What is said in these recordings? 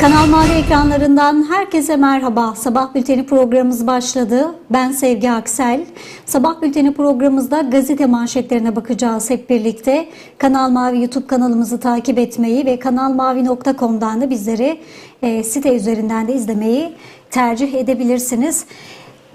Kanal Mavi ekranlarından herkese merhaba. Sabah bülteni programımız başladı. Ben Sevgi Aksel. Sabah bülteni programımızda gazete manşetlerine bakacağız hep birlikte. Kanal Mavi YouTube kanalımızı takip etmeyi ve kanalmavi.com'dan da bizleri e, site üzerinden de izlemeyi tercih edebilirsiniz.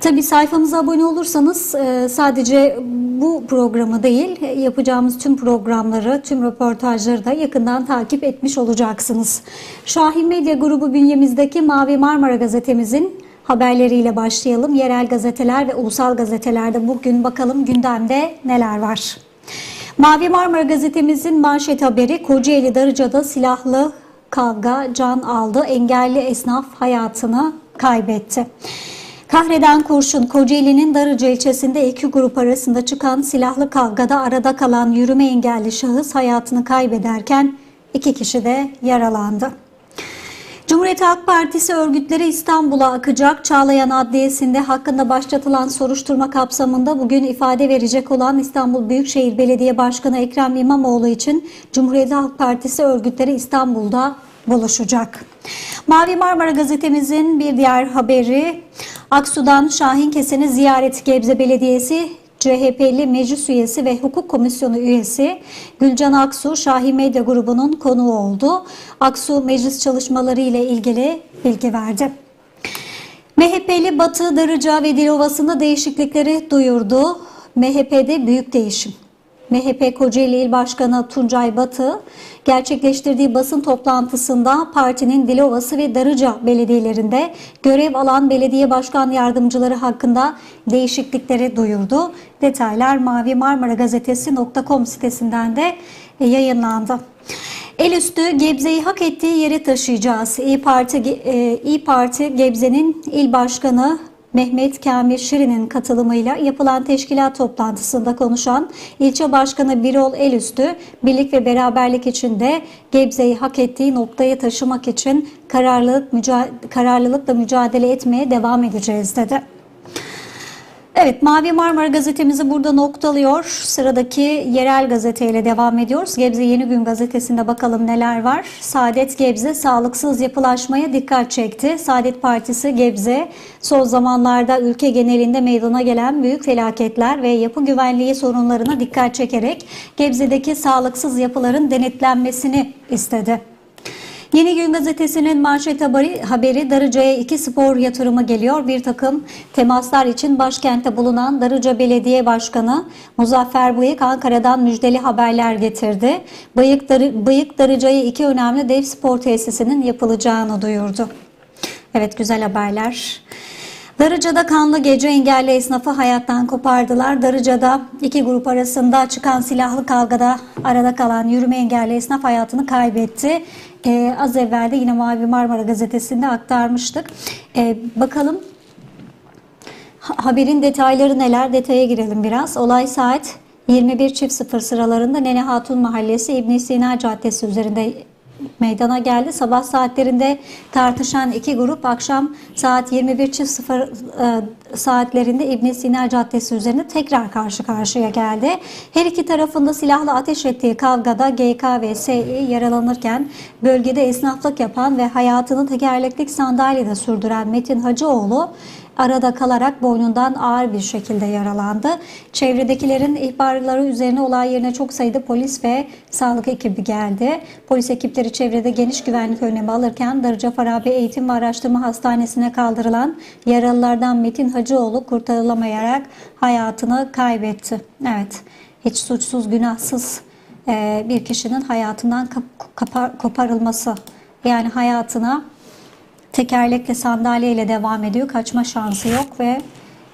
Tabi sayfamıza abone olursanız e, sadece bu programı değil yapacağımız tüm programları, tüm röportajları da yakından takip etmiş olacaksınız. Şahin Medya Grubu bünyemizdeki Mavi Marmara gazetemizin haberleriyle başlayalım. Yerel gazeteler ve ulusal gazetelerde bugün bakalım gündemde neler var. Mavi Marmara gazetemizin manşet haberi Kocaeli Darıca'da silahlı kavga can aldı. Engelli esnaf hayatını kaybetti. Kahreden kurşun Kocaeli'nin Darıca ilçesinde iki grup arasında çıkan silahlı kavgada arada kalan yürüme engelli şahıs hayatını kaybederken iki kişi de yaralandı. Cumhuriyet Halk Partisi örgütleri İstanbul'a akacak. Çağlayan Adliyesi'nde hakkında başlatılan soruşturma kapsamında bugün ifade verecek olan İstanbul Büyükşehir Belediye Başkanı Ekrem İmamoğlu için Cumhuriyet Halk Partisi örgütleri İstanbul'da buluşacak. Mavi Marmara gazetemizin bir diğer haberi Aksu'dan Şahin Kesen'i ziyaret Gebze Belediyesi CHP'li meclis üyesi ve hukuk komisyonu üyesi Gülcan Aksu Şahin Medya grubunun konuğu oldu. Aksu meclis çalışmaları ile ilgili bilgi verdi. MHP'li Batı, Darıca ve Dilovası'nda değişiklikleri duyurdu. MHP'de büyük değişim. MHP Kocaeli İl Başkanı Tuncay Batı gerçekleştirdiği basın toplantısında partinin Dilovası ve Darıca belediyelerinde görev alan belediye başkan yardımcıları hakkında değişiklikleri duyurdu. Detaylar Mavi Marmara Gazetesi.com sitesinden de yayınlandı. El üstü Gebze'yi hak ettiği yere taşıyacağız. İyi Parti, e, İyi Parti Gebze'nin il başkanı Mehmet Kamil Şirin'in katılımıyla yapılan teşkilat toplantısında konuşan ilçe başkanı Birol Elüstü, birlik ve beraberlik içinde Gebze'yi hak ettiği noktaya taşımak için kararlılık, müca kararlılıkla mücadele etmeye devam edeceğiz dedi. Evet, Mavi Marmara gazetemizi burada noktalıyor. Sıradaki yerel gazeteyle devam ediyoruz. Gebze Yeni Gün gazetesinde bakalım neler var. Saadet Gebze sağlıksız yapılaşmaya dikkat çekti. Saadet Partisi Gebze son zamanlarda ülke genelinde meydana gelen büyük felaketler ve yapı güvenliği sorunlarına dikkat çekerek Gebze'deki sağlıksız yapıların denetlenmesini istedi. Yeni Gün Gazetesi'nin manşet haberi, Darıca'ya iki spor yatırımı geliyor. Bir takım temaslar için başkentte bulunan Darıca Belediye Başkanı Muzaffer Bıyık Ankara'dan müjdeli haberler getirdi. Bıyık, Darı, Bıyık Darıca'ya iki önemli dev spor tesisinin yapılacağını duyurdu. Evet güzel haberler. Darıca'da kanlı gece engelli esnafı hayattan kopardılar. Darıca'da iki grup arasında çıkan silahlı kavgada arada kalan yürüme engelli esnaf hayatını kaybetti. Ee, az evvel de yine Mavi Marmara gazetesinde aktarmıştık. Ee, bakalım haberin detayları neler? Detaya girelim biraz. Olay saat 21.00 sıralarında Nene Hatun Mahallesi İbn Sina Caddesi üzerinde meydana geldi. Sabah saatlerinde tartışan iki grup akşam saat 21.00 e, saatlerinde İbn Sina Caddesi üzerinde tekrar karşı karşıya geldi. Her iki tarafında silahlı ateş ettiği kavgada GK ve SI yaralanırken bölgede esnaflık yapan ve hayatını tekerleklik sandalyede sürdüren Metin Hacıoğlu arada kalarak boynundan ağır bir şekilde yaralandı. Çevredekilerin ihbarları üzerine olay yerine çok sayıda polis ve sağlık ekibi geldi. Polis ekipleri çevrede geniş güvenlik önlemi alırken Darıca Farabi Eğitim ve Araştırma Hastanesi'ne kaldırılan yaralılardan Metin Hacıoğlu kurtarılamayarak hayatını kaybetti. Evet, hiç suçsuz, günahsız bir kişinin hayatından koparılması yani hayatına tekerlekli sandalyeyle devam ediyor. Kaçma şansı yok ve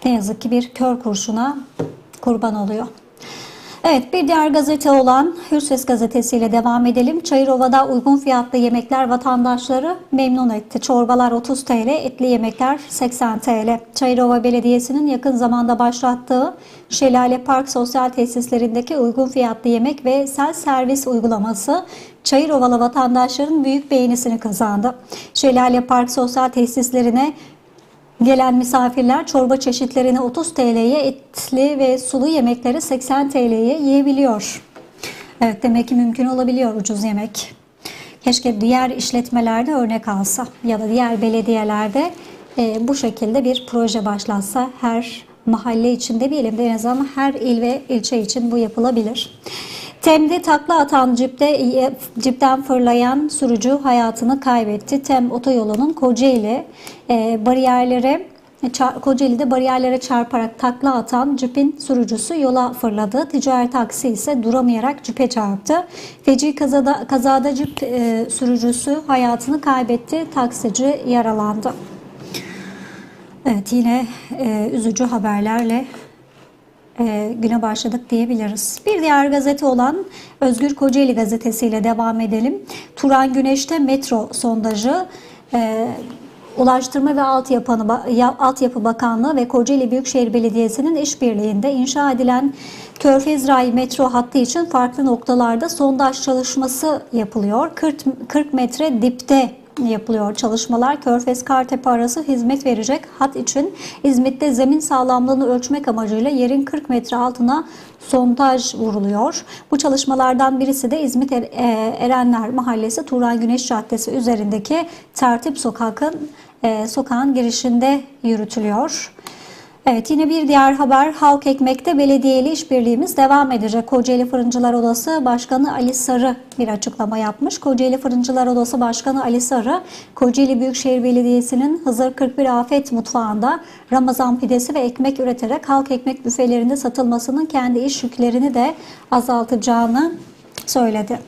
ne yazık ki bir kör kurşuna kurban oluyor. Evet bir diğer gazete olan Hürses gazetesi ile devam edelim. Çayırova'da uygun fiyatlı yemekler vatandaşları memnun etti. Çorbalar 30 TL, etli yemekler 80 TL. Çayırova Belediyesi'nin yakın zamanda başlattığı Şelale Park sosyal tesislerindeki uygun fiyatlı yemek ve sel servis uygulaması Çayırovalı vatandaşların büyük beğenisini kazandı. Şelale Park sosyal tesislerine Gelen misafirler çorba çeşitlerini 30 TL'ye, etli ve sulu yemekleri 80 TL'ye yiyebiliyor. Evet demek ki mümkün olabiliyor ucuz yemek. Keşke diğer işletmelerde örnek alsa ya da diğer belediyelerde e, bu şekilde bir proje başlatsa her mahalle için demeyelim de en azından her il ve ilçe için bu yapılabilir. Tem'de takla atan cipte, cipten fırlayan sürücü hayatını kaybetti. Tem otoyolunun Kocaeli e, bariyerlere Kocaeli'de bariyerlere çarparak takla atan cipin sürücüsü yola fırladı. Ticari taksi ise duramayarak cipe çarptı. Feci kazada, kazada cip e, sürücüsü hayatını kaybetti. Taksici yaralandı. Evet yine e, üzücü haberlerle e, güne başladık diyebiliriz. Bir diğer gazete olan Özgür Kocaeli gazetesiyle devam edelim. Turan Güneş'te metro sondajı e, Ulaştırma ve Altyapı, Ya- Altyapı Bakanlığı ve Kocaeli Büyükşehir Belediyesi'nin işbirliğinde inşa edilen Körfez Ray metro hattı için farklı noktalarda sondaj çalışması yapılıyor. 40, 40 metre dipte yapılıyor çalışmalar. Körfez Kartepe arası hizmet verecek hat için İzmit'te zemin sağlamlığını ölçmek amacıyla yerin 40 metre altına sondaj vuruluyor. Bu çalışmalardan birisi de İzmit Er- e, Erenler Mahallesi Turan Güneş Caddesi üzerindeki Tertip Sokak'ın e, sokağın girişinde yürütülüyor. Evet yine bir diğer haber Halk Ekmek'te belediyeli işbirliğimiz devam edecek. Kocaeli Fırıncılar Odası Başkanı Ali Sarı bir açıklama yapmış. Kocaeli Fırıncılar Odası Başkanı Ali Sarı, Kocaeli Büyükşehir Belediyesi'nin Hızır 41 Afet Mutfağı'nda Ramazan pidesi ve ekmek üreterek halk ekmek büfelerinde satılmasının kendi iş yüklerini de azaltacağını söyledi.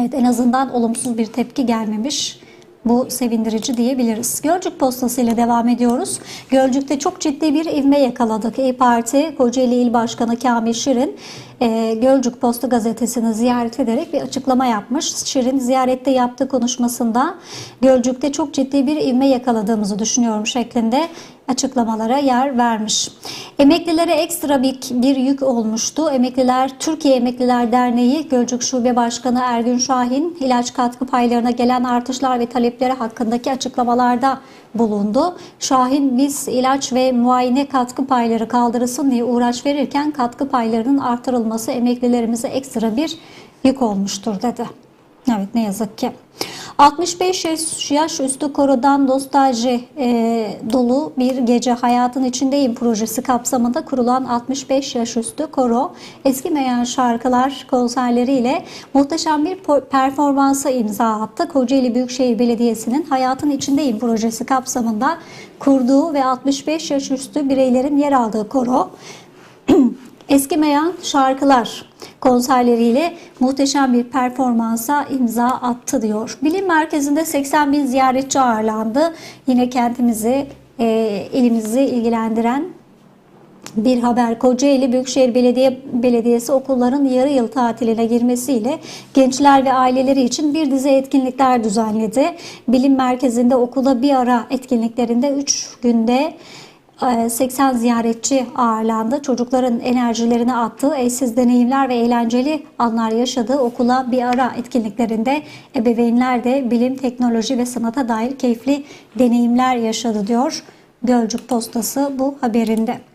Evet en azından olumsuz bir tepki gelmemiş. Bu sevindirici diyebiliriz. Gölcük postası ile devam ediyoruz. Gölcük'te çok ciddi bir ivme yakaladık. İyi Parti Kocaeli İl Başkanı Kamil Şirin e, Gölcük Posta gazetesini ziyaret ederek bir açıklama yapmış. Şirin ziyarette yaptığı konuşmasında Gölcük'te çok ciddi bir ivme yakaladığımızı düşünüyorum şeklinde açıklamalara yer vermiş. Emeklilere ekstra bir, bir yük olmuştu. Emekliler Türkiye Emekliler Derneği Gölcük Şube Başkanı Ergün Şahin ilaç katkı paylarına gelen artışlar ve talepleri hakkındaki açıklamalarda bulundu. Şahin biz ilaç ve muayene katkı payları kaldırılsın diye uğraş verirken katkı paylarının artırılması emeklilerimize ekstra bir yük olmuştur dedi. Evet ne yazık ki. 65 yaş, üstü korodan nostalji e, dolu bir gece hayatın içindeyim projesi kapsamında kurulan 65 yaş üstü koro eskimeyen şarkılar konserleriyle muhteşem bir performansa imza attı. Kocaeli Büyükşehir Belediyesi'nin hayatın içindeyim projesi kapsamında kurduğu ve 65 yaş üstü bireylerin yer aldığı koro Eskimeyen şarkılar konserleriyle muhteşem bir performansa imza attı diyor. Bilim merkezinde 80 bin ziyaretçi ağırlandı. Yine kentimizi, e, ilimizi ilgilendiren bir haber Kocaeli Büyükşehir Belediye Belediyesi okulların yarı yıl tatiline girmesiyle gençler ve aileleri için bir dizi etkinlikler düzenledi. Bilim merkezinde okula bir ara etkinliklerinde 3 günde 80 ziyaretçi ağırlandı. Çocukların enerjilerini attığı eşsiz deneyimler ve eğlenceli anlar yaşadığı okula bir ara etkinliklerinde ebeveynler de bilim, teknoloji ve sanata dair keyifli deneyimler yaşadı diyor Gölcük Postası bu haberinde.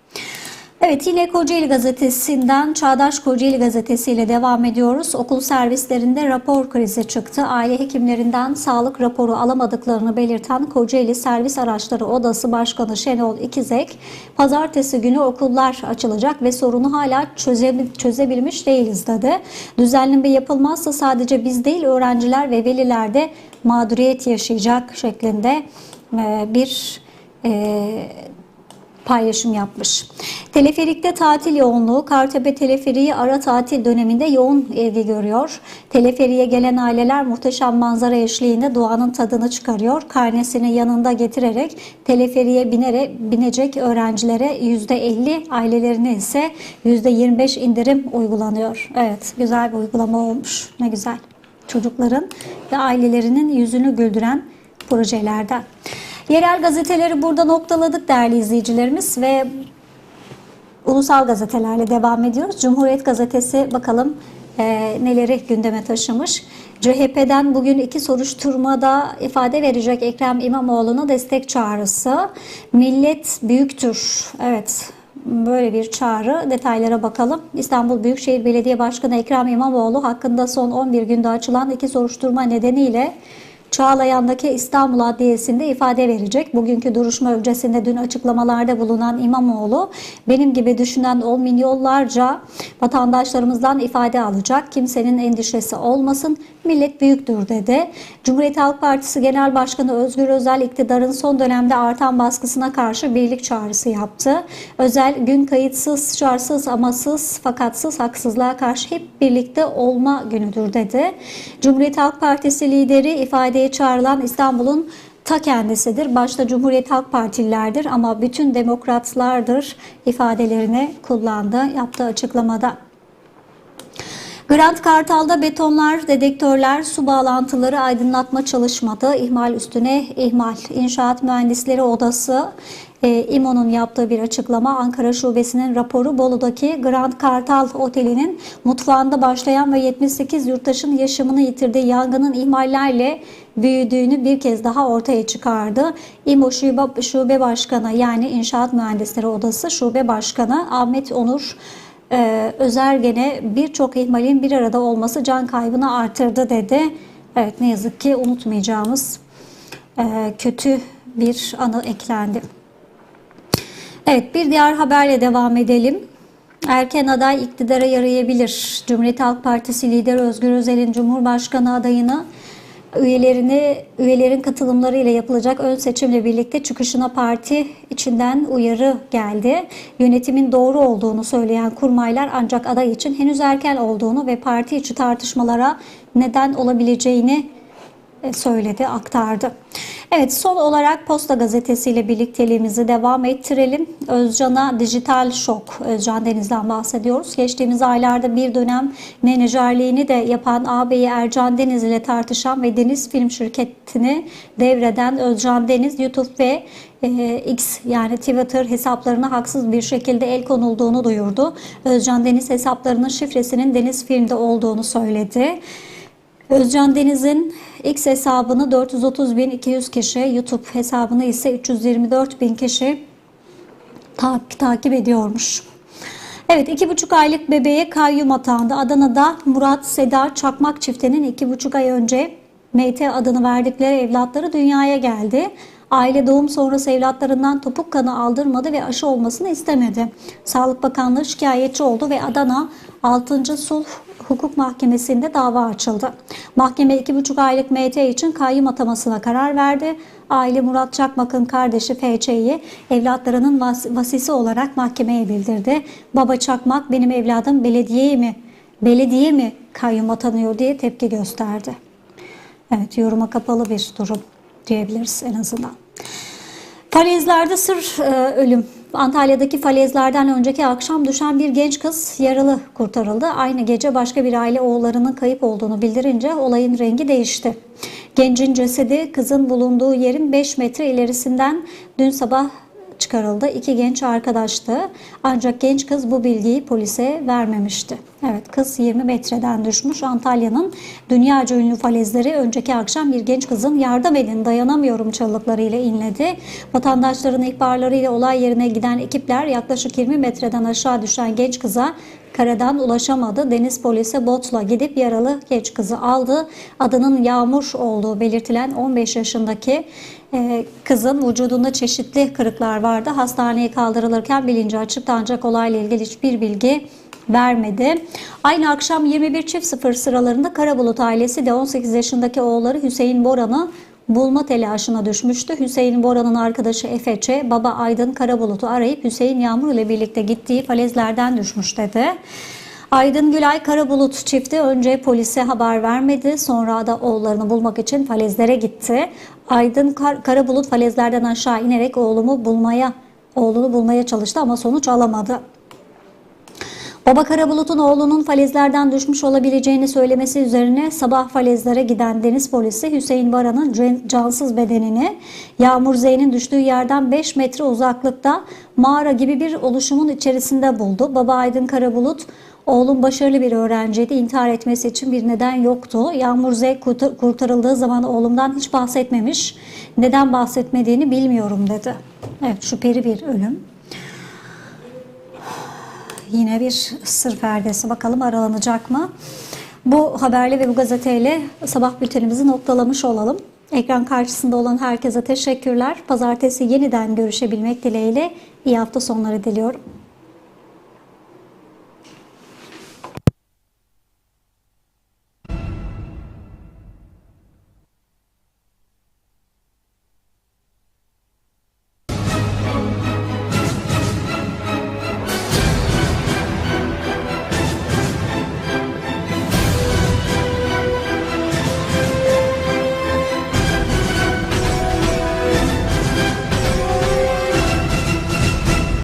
Evet yine Kocaeli Gazetesi'nden Çağdaş Kocaeli Gazetesi ile devam ediyoruz. Okul servislerinde rapor krizi çıktı. Aile hekimlerinden sağlık raporu alamadıklarını belirten Kocaeli Servis Araçları Odası Başkanı Şenol İkizek, pazartesi günü okullar açılacak ve sorunu hala çöze, çözebilmiş değiliz dedi. Düzenleme yapılmazsa sadece biz değil öğrenciler ve veliler de mağduriyet yaşayacak şeklinde bir e, paylaşım yapmış. Teleferikte tatil yoğunluğu Kartepe Teleferiği ara tatil döneminde yoğun ilgi görüyor. Teleferiğe gelen aileler muhteşem manzara eşliğinde doğanın tadını çıkarıyor. Karnesini yanında getirerek teleferiğe binere, binecek öğrencilere %50 ailelerine ise %25 indirim uygulanıyor. Evet güzel bir uygulama olmuş. Ne güzel. Çocukların ve ailelerinin yüzünü güldüren projelerden. Yerel gazeteleri burada noktaladık değerli izleyicilerimiz ve ulusal gazetelerle devam ediyoruz. Cumhuriyet Gazetesi bakalım e, neleri gündeme taşımış. CHP'den bugün iki soruşturmada ifade verecek Ekrem İmamoğlu'na destek çağrısı. Millet büyüktür. Evet böyle bir çağrı. Detaylara bakalım. İstanbul Büyükşehir Belediye Başkanı Ekrem İmamoğlu hakkında son 11 günde açılan iki soruşturma nedeniyle Çağlayan'daki İstanbul Adliyesi'nde ifade verecek. Bugünkü duruşma öncesinde dün açıklamalarda bulunan İmamoğlu, benim gibi düşünen on milyonlarca vatandaşlarımızdan ifade alacak. Kimsenin endişesi olmasın, millet büyüktür dedi. Cumhuriyet Halk Partisi Genel Başkanı Özgür Özel iktidarın son dönemde artan baskısına karşı birlik çağrısı yaptı. Özel gün kayıtsız, şartsız, amasız, fakatsız haksızlığa karşı hep birlikte olma günüdür dedi. Cumhuriyet Halk Partisi lideri ifadeye çağrılan İstanbul'un ta kendisidir. Başta Cumhuriyet Halk Partililerdir ama bütün demokratlardır ifadelerini kullandı yaptığı açıklamada. Grant Kartal'da betonlar, dedektörler, su bağlantıları aydınlatma çalışmadı. İhmal üstüne ihmal. İnşaat Mühendisleri Odası e, İMO'nun yaptığı bir açıklama. Ankara Şubesi'nin raporu Bolu'daki Grand Kartal Oteli'nin mutfağında başlayan ve 78 yurttaşın yaşamını yitirdiği yangının ihmallerle büyüdüğünü bir kez daha ortaya çıkardı. İMO Şube, Şube Başkanı yani İnşaat Mühendisleri Odası Şube Başkanı Ahmet Onur ee, Özergen'e birçok ihmalin bir arada olması can kaybını artırdı dedi. Evet ne yazık ki unutmayacağımız e, kötü bir anı eklendi. Evet bir diğer haberle devam edelim. Erken aday iktidara yarayabilir. Cumhuriyet Halk Partisi lideri Özgür Özel'in Cumhurbaşkanı adayını üyelerini üyelerin katılımlarıyla yapılacak ön seçimle birlikte çıkışına parti içinden uyarı geldi. Yönetimin doğru olduğunu söyleyen kurmaylar ancak aday için henüz erken olduğunu ve parti içi tartışmalara neden olabileceğini söyledi, aktardı. Evet son olarak Posta Gazetesi ile birlikteliğimizi devam ettirelim. Özcan'a dijital şok, Özcan Deniz'den bahsediyoruz. Geçtiğimiz aylarda bir dönem menajerliğini de yapan ağabeyi Ercan Deniz ile tartışan ve Deniz Film Şirketi'ni devreden Özcan Deniz YouTube ve e, X yani Twitter hesaplarına haksız bir şekilde el konulduğunu duyurdu. Özcan Deniz hesaplarının şifresinin Deniz Film'de olduğunu söyledi. Özcan Deniz'in X hesabını 430.200 kişi, YouTube hesabını ise 324.000 kişi ta takip ediyormuş. Evet iki buçuk aylık bebeğe kayyum atandı. Adana'da Murat Seda Çakmak çiftinin iki buçuk ay önce MT adını verdikleri evlatları dünyaya geldi. Aile doğum sonrası evlatlarından topuk kanı aldırmadı ve aşı olmasını istemedi. Sağlık Bakanlığı şikayetçi oldu ve Adana 6. Sulh Hukuk Mahkemesi'nde dava açıldı. Mahkeme 2,5 aylık MT için kayyum atamasına karar verdi. Aile Murat Çakmak'ın kardeşi FÇ'yi evlatlarının vas vasisi olarak mahkemeye bildirdi. Baba Çakmak benim evladım belediyeye mi, belediye mi kayyum atanıyor diye tepki gösterdi. Evet yoruma kapalı bir durum diyebiliriz en azından. Falezlerde sır e, ölüm. Antalya'daki falezlerden önceki akşam düşen bir genç kız yaralı kurtarıldı. Aynı gece başka bir aile oğullarının kayıp olduğunu bildirince olayın rengi değişti. Gencin cesedi kızın bulunduğu yerin 5 metre ilerisinden dün sabah çıkarıldı. İki genç arkadaştı. Ancak genç kız bu bilgiyi polise vermemişti. Evet kız 20 metreden düşmüş. Antalya'nın dünyaca ünlü falezleri önceki akşam bir genç kızın yardım edin dayanamıyorum çığlıklarıyla inledi. Vatandaşların ihbarlarıyla olay yerine giden ekipler yaklaşık 20 metreden aşağı düşen genç kıza karadan ulaşamadı. Deniz polisi botla gidip yaralı genç kızı aldı. Adının Yağmur olduğu belirtilen 15 yaşındaki e, kızın vücudunda çeşitli kırıklar vardı. Hastaneye kaldırılırken bilinci açıktı ancak olayla ilgili hiçbir bilgi vermedi. Aynı akşam 21 çift sıfır sıralarında Karabulut ailesi de 18 yaşındaki oğulları Hüseyin Boran'ı bulma telaşına düşmüştü. Hüseyin Boran'ın arkadaşı Efeçe, baba Aydın Karabulut'u arayıp Hüseyin Yağmur ile birlikte gittiği falezlerden düşmüş dedi. Aydın Gülay Karabulut çifti önce polise haber vermedi. Sonra da oğullarını bulmak için falezlere gitti. Aydın Kar Karabulut falezlerden aşağı inerek oğlumu bulmaya, oğlunu bulmaya çalıştı ama sonuç alamadı. Baba Karabulut'un oğlunun falezlerden düşmüş olabileceğini söylemesi üzerine sabah falezlere giden deniz polisi Hüseyin Baran'ın cansız bedenini Yağmur Z'nin düştüğü yerden 5 metre uzaklıkta mağara gibi bir oluşumun içerisinde buldu. Baba Aydın Karabulut Oğlum başarılı bir öğrenciydi. İntihar etmesi için bir neden yoktu. Yağmur Z kurtarıldığı zaman oğlumdan hiç bahsetmemiş. Neden bahsetmediğini bilmiyorum dedi. Evet şüpheli bir ölüm. Yine bir sır perdesi. Bakalım aralanacak mı? Bu haberle ve bu gazeteyle sabah bültenimizi noktalamış olalım. Ekran karşısında olan herkese teşekkürler. Pazartesi yeniden görüşebilmek dileğiyle iyi hafta sonları diliyorum.